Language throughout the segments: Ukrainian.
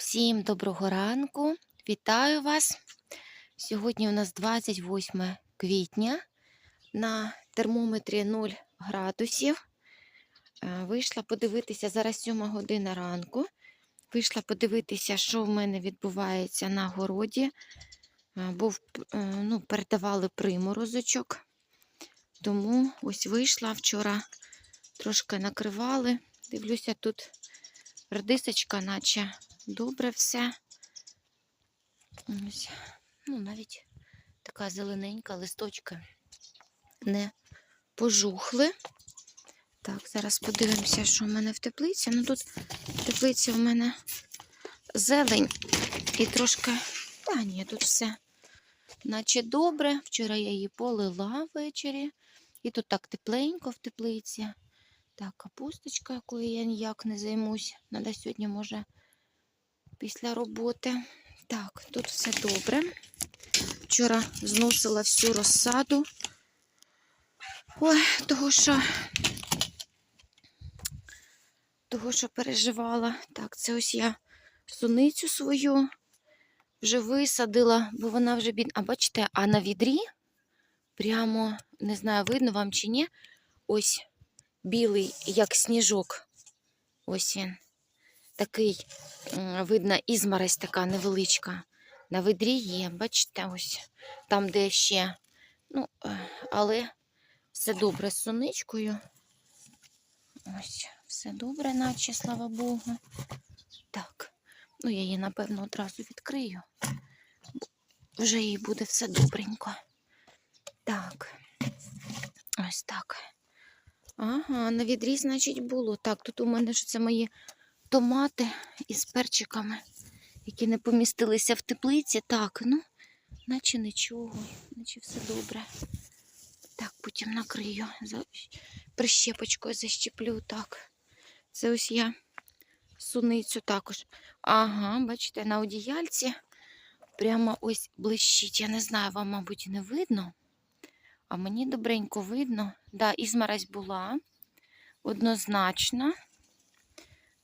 Всім доброго ранку. Вітаю вас. Сьогодні у нас 28 квітня. На термометрі 0 градусів. Е, Вийшла подивитися зараз 7 година ранку. Вийшла подивитися, що в мене відбувається на городі. Е, Був, е, ну, передавали приморозочок. Тому ось вийшла вчора, трошки накривали. Дивлюся, тут редисочка, наче добре все. Ось. Ну, навіть така зелененька листочки не пожухли. Так, зараз подивимося, що в мене в теплиці. Ну тут в теплиці в мене зелень і трошки. Та ні, тут все наче добре. Вчора я її полила ввечері. І тут так тепленько в теплиці. Так, капусточка, якою я ніяк не займусь. Надо сьогодні, може, після роботи. Так, тут все добре. Вчора зносила всю розсаду. Ой, того що, того, що переживала. Так, це ось я суницю свою вже висадила, бо вона вже бід... А бачите, а на відрі прямо, не знаю, видно вам чи ні, ось білий, як сніжок. Ось він. Такий, видно, ізморозь така невеличка. На видрі є, бачите, ось там, де ще. Ну, е, але все добре з соничкою. Ось, все добре, наче, слава Богу. Так, ну я її, напевно, одразу відкрию. Вже їй буде все добренько. Так, ось так. Ага, на відрі, значить, було. Так, тут у мене ж це мої томати із перчиками, які не помістилися в теплиці. Так, ну, наче нічого, наче все добре. Так, потім накрию. Прищепочкою защеплю. Так. Це ось я суницю також. Ага, бачите, на одіяльці прямо ось блищить. Я не знаю, вам, мабуть, не видно. А мені добренько видно. Да, ізморозь була однозначно.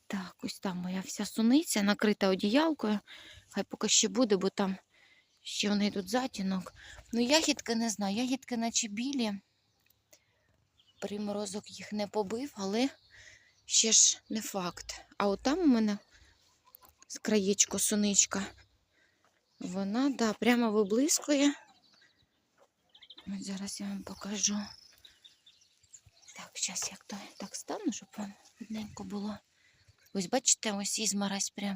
Так, ось там моя вся суниця накрита одіялкою. Хай поки ще буде, бо там ще в неї тут затінок. Ну, ягідки не знаю, ягідки наче білі. Приморозок їх не побив, але ще ж не факт. А от там у мене з краєчку суничка. Вона, да, прямо виблискує. Ось зараз я вам покажу. Так, зараз як то так стану, щоб вам видненько було. Ось бачите, ось ізморозь прям.